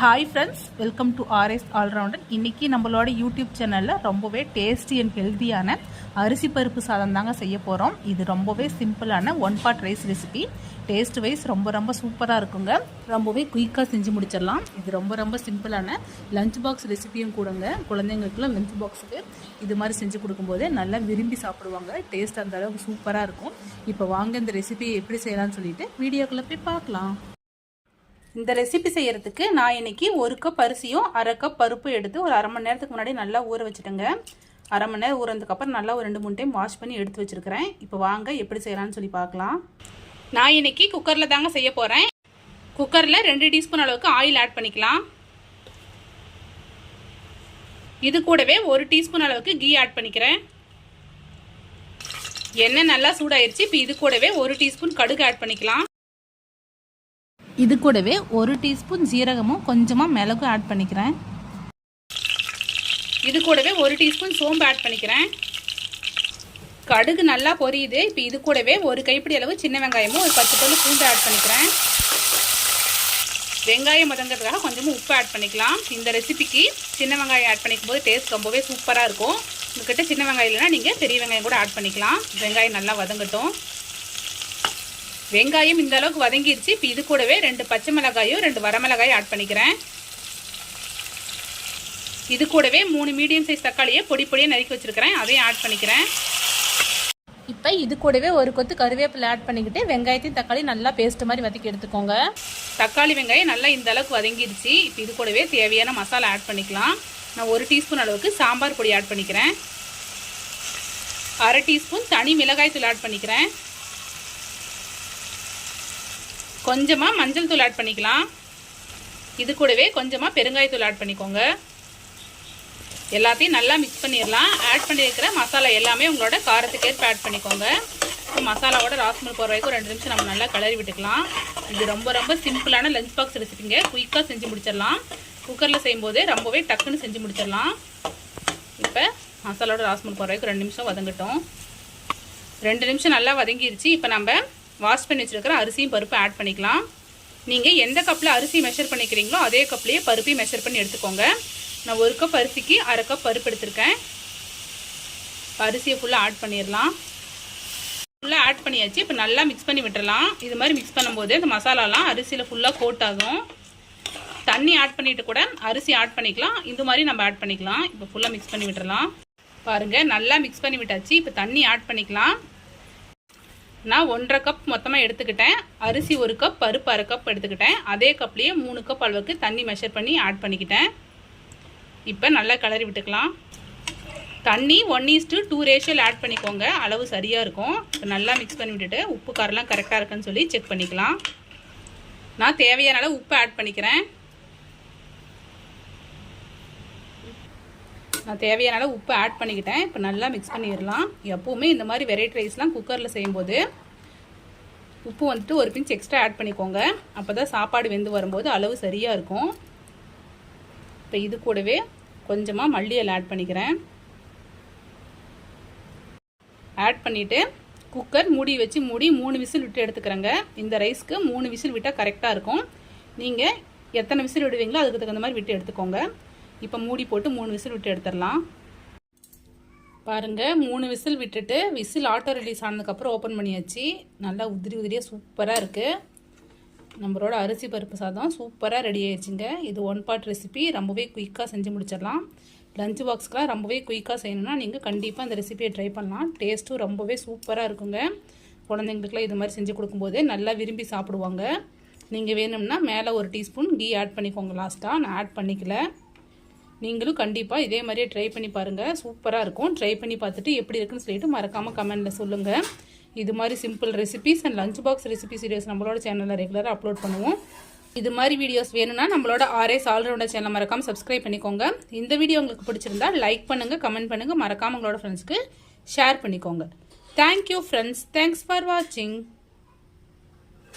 Hi friends welcome to RS allrounder இன்றைக்கி நம்மளோட YouTube சேனலில் ரொம்பவே டேஸ்டி அண்ட் ஹெல்த்தியான அரிசி பருப்பு சாதம் தாங்க செய்ய போகிறோம் இது ரொம்பவே சிம்பிளான one pot rice recipe taste wise ரொம்ப ரொம்ப சூப்பராக இருக்குங்க. ரொம்பவே குயிக்காக செஞ்சு முடிச்சிடலாம். இது ரொம்ப ரொம்ப சிம்பிளான லஞ்ச் பாக்ஸ் ரெசிபியும் கூடங்க. குழந்தைங்களுக்குலாம் லஞ்ச் பாக்ஸுக்கு இது மாதிரி செஞ்சு கொடுக்கும்போது நல்லா விரும்பி சாப்பிடுவாங்க. டேஸ்ட் அந்த அளவுக்கு சூப்பராக இருக்கும். இப்போ வாங்க இந்த ரெசிபியை எப்படி செய்யலாம்னு சொல்லிட்டு வீடியோக்குள்ளே போய் பார்க்கலாம். இந்த ரெசிபி செய்கிறதுக்கு நான் இன்னைக்கு ஒரு கப் அரிசியும் அரை கப் பருப்பு எடுத்து ஒரு அரை மணி நேரத்துக்கு முன்னாடி நல்லா ஊற வச்சுட்டேங்க. அரை மணி நேரம் ஊறதுக்கப்புறம் நல்லா ஒரு ரெண்டு மூணு டைம் வாஷ் பண்ணி எடுத்து வச்சுருக்கிறேன். இப்போ வாங்க எப்படி செய்யலாம்னு சொல்லி பார்க்கலாம். நான் இன்னைக்கு குக்கரில் தாங்க செய்ய போகிறேன் குக்கரில் ரெண்டு டீஸ்பூன் அளவுக்கு ஆயில் ஆட் பண்ணிக்கலாம். இது கூடவே ஒரு டீஸ்பூன் அளவுக்கு கீ ஆட் பண்ணிக்கிறேன். எண்ணெய் நல்லா சூடாயிருச்சு இப்போ இது கூடவே ஒரு டீஸ்பூன் கடுகு ஆட் பண்ணிக்கலாம். இது கூடவே ஒரு டீஸ்பூன் ஜீரகமும் கொஞ்சமாக மிளகு ஆட் பண்ணிக்கிறேன். இது கூடவே ஒரு டீஸ்பூன் சோம்பு ஆட் பண்ணிக்கிறேன். கடுகு நல்லா பொரியுது. இப்போ இது கூடவே ஒரு கைப்பிடி அளவு சின்ன வெங்காயமும் ஒரு பத்து பல்லு பூண்டு ஆட் பண்ணிக்கிறேன். வெங்காயம் மதங்கிறதுக்காக கொஞ்சமாக உப்பு ஆட் பண்ணிக்கலாம். இந்த ரெசிபிக்கு சின்ன வெங்காயம் ஆட் பண்ணிக்கும் போது டேஸ்ட் ரொம்பவே சூப்பராக இருக்கும். உங்ககிட்ட சின்ன வெங்காயம் இல்லைனா நீங்கள் பெரிய வெங்காயம் கூட ஆட் பண்ணிக்கலாம். வெங்காயம் நல்லா வதங்கட்டும். வெங்காயம் இந்த அளவுக்கு வதங்கிருச்சு. இப்போ இது கூடவே ரெண்டு பச்சை மிளகாயும் ரெண்டு வரமிளகாயும் ஆட் பண்ணிக்கிறேன். இது கூடவே மூணு மீடியம் சைஸ் தக்காளியை பொடி பொடியாக நறுக்கி வச்சுருக்கிறேன். அதையும் ஆட் பண்ணிக்கிறேன். இப்போ இது கூடவே ஒரு கொத்து கருவேப்பிலை ஆட் பண்ணிக்கிட்டு வெங்காயத்தையும் தக்காளி நல்லா பேஸ்ட் மாதிரி வதக்கி எடுத்துக்கோங்க. தக்காளி வெங்காயம் நல்லா இந்த அளவுக்கு வதங்கிருச்சு. இப்போ இது கூடவே தேவையான மசாலா ஆட் பண்ணிக்கலாம். நான் ஒரு டீஸ்பூன் அளவுக்கு சாம்பார் பொடி ஆட் பண்ணிக்கிறேன். அரை டீஸ்பூன் தனி மிளகாய் தூள் ஆட் பண்ணிக்கிறேன். கொஞ்சமாக மஞ்சள் தூள் ஆட் பண்ணிக்கலாம். இது கூடவே கொஞ்சமாக பெருங்காயத்தூள் ஆட் பண்ணிக்கோங்க. எல்லாத்தையும் நல்லா மிக்ஸ் பண்ணிடலாம். ஆட் பண்ணியிருக்கிற மசாலா எல்லாமே உங்களோட காரத்துக்கேற்ப ஆட் பண்ணிக்கோங்க. மசாலாவோட ராஸ்மல் போகிற வரைக்கும் ரெண்டு நிமிஷம் நம்ம நல்லா கிளறி விட்டுக்கலாம். இது ரொம்ப ரொம்ப சிம்பிளான லஞ்ச் பாக்ஸ் ரெசிபிங்க குயிக்காக செஞ்சு முடிச்சிடலாம். குக்கரில் செய்யும்போது ரொம்பவே டக்குன்னு செஞ்சு முடிச்சிடலாம். இப்போ மசாலாவோட ராஸ்மல் போகிற வரைக்கும் ரெண்டு நிமிஷம் வதங்கட்டும். ரெண்டு நிமிஷம் நல்லா வதங்கிருச்சு. இப்போ நம்ம வாஷ் பண்ணி வச்சுருக்கிற அரிசியும் பருப்பு ஆட் பண்ணிக்கலாம். நீங்கள் எந்த கப்பில் அரிசி மெஷர் பண்ணிக்கிறீங்களோ அதே கப்லேயே பருப்பையும் மெஷர் பண்ணி எடுத்துக்கோங்க. நான் ஒரு கப் அரிசிக்கு அரை கப் பருப்பு எடுத்திருக்கேன். அரிசியை ஃபுல்லாக ஆட் பண்ணிடலாம். ஃபுல்லாக ஆட் பண்ணியாச்சு. இப்போ நல்லா மிக்ஸ் பண்ணி விட்டுறலாம். இது மாதிரி மிக்ஸ் பண்ணும்போது இந்த மசாலாலாம் அரிசியில் ஃபுல்லாக கோட் ஆகும். தண்ணி ஆட் பண்ணிட்டு கூட அரிசி ஆட் பண்ணிக்கலாம். இந்த மாதிரி நம்ம ஆட் பண்ணிக்கலாம். இப்போ ஃபுல்லாக மிக்ஸ் பண்ணி விட்டுறலாம். பாருங்கள் நல்லா மிக்ஸ் பண்ணி விட்டாச்சு. இப்போ தண்ணி ஆட் பண்ணிக்கலாம். நான் ஒன்றரை கப் மொத்தமாக எடுத்துக்கிட்டேன். அரிசி ஒரு கப் பருப்பு அரை கப் எடுத்துக்கிட்டேன். அதே கப்லேயே மூணு கப் அளவுக்கு தண்ணி மெஷர் பண்ணி ஆட் பண்ணிக்கிட்டேன். இப்போ நல்லா கிளறி விட்டுக்கலாம். தண்ணி ஒன் ஈஸ் டு டூ ரேஷியோவில் ஆட் பண்ணிக்கோங்க. அளவு சரியாக இருக்கும். இப்போ நல்லா மிக்ஸ் பண்ணி விட்டுட்டு உப்பு காரெலாம் கரெக்டாக இருக்குன்னு சொல்லி செக் பண்ணிக்கலாம். நான் தேவையான அளவு உப்பு ஆட் பண்ணிக்கிறேன். நான் தேவையான அளவு உப்பு ஆட் பண்ணிக்கிட்டேன். இப்போ நல்லா மிக்ஸ் பண்ணிடலாம். எப்போவுமே இந்த மாதிரி வெரைட்டி ரைஸ்லாம் குக்கரில் செய்யும்போது உப்பு வந்துட்டு ஒரு பிஞ்ச் எக்ஸ்ட்ரா ஆட் பண்ணிக்கோங்க. அப்போ தான் சாப்பாடு வெந்து வரும்போது அளவு சரியாக இருக்கும். இப்போ இது கூடவே கொஞ்சமாக மல்லியல் ஆட் பண்ணிக்கிறேன். ஆட் பண்ணிவிட்டு குக்கர் மூடி வச்சு மூடி மூணு விசில் விட்டு எடுத்துக்கிறேங்க. இந்த ரைஸ்க்கு மூணு விசில் விட்டால் கரெக்டாக இருக்கும். நீங்கள் எத்தனை விசில் விடுவீங்களோ அதுக்கு தகுந்த மாதிரி விட்டு எடுத்துக்கோங்க. இப்போ மூடி போட்டு மூணு விசில் விட்டு எடுத்துடலாம். பாருங்கள் மூணு விசில் விட்டுட்டு விசில் ஆட்டோ ரிலீஸ் ஆனதுக்கப்புறம் ஓப்பன் பண்ணியாச்சு. நல்லா உதிரி உதிரியாக சூப்பராக இருக்குது நம்மளோட அரிசி பருப்பு சாதம் சூப்பராக ரெடி ஆயிடுச்சுங்க. இது ஒன் பார்ட் ரெசிபி ரொம்பவே குயிக்காக செஞ்சு முடிச்சிடலாம். லஞ்ச் பாக்ஸ்க்கெலாம் ரொம்பவே குயிக்காக செய்யணும்னா நீங்கள் கண்டிப்பாக அந்த ரெசிபியை ட்ரை பண்ணலாம். டேஸ்ட்டும் ரொம்பவே சூப்பராக இருக்குங்க. குழந்தைங்களுக்குலாம் இது மாதிரி செஞ்சு கொடுக்கும்போது நல்லா விரும்பி சாப்பிடுவாங்க. நீங்கள் வேணும்னா மேலே ஒரு டீஸ்பூன் கீ ஆட் பண்ணிக்கோங்க லாஸ்ட்டாக நான் ஆட் பண்ணிக்கல. நீங்களும் கண்டிப்பாக இதே மாதிரியே ட்ரை பண்ணி பாருங்கள் சூப்பராக இருக்கும். ட்ரை பண்ணி பார்த்துட்டு எப்படி இருக்குன்னு சொல்லிட்டு மறக்காமல் கமெண்டில் சொல்லுங்கள் இது மாதிரி simple recipes and lunch box recipe series நம்மளோட சேனலில் ரெகுலராக அப்லோட் பண்ணுவோம். இது மாதிரி வீடியோஸ் வேணும்னா நம்மளோட ஆர்எஸ் ஆல்ரவுண்டர் சேனல் மறக்காமல் சப்ஸ்கிரைப் பண்ணிக்கோங்க. இந்த வீடியோ உங்களுக்கு பிடிச்சிருந்தா லைக் பண்ணுங்கள் கமெண்ட் பண்ணுங்கள் மறக்காமல் உங்களோட ஃப்ரெண்ட்ஸ்க்கு ஷேர் பண்ணிக்கோங்க. தேங்க்யூ ஃப்ரெண்ட்ஸ் தேங்க்ஸ் ஃபார் வாட்சிங்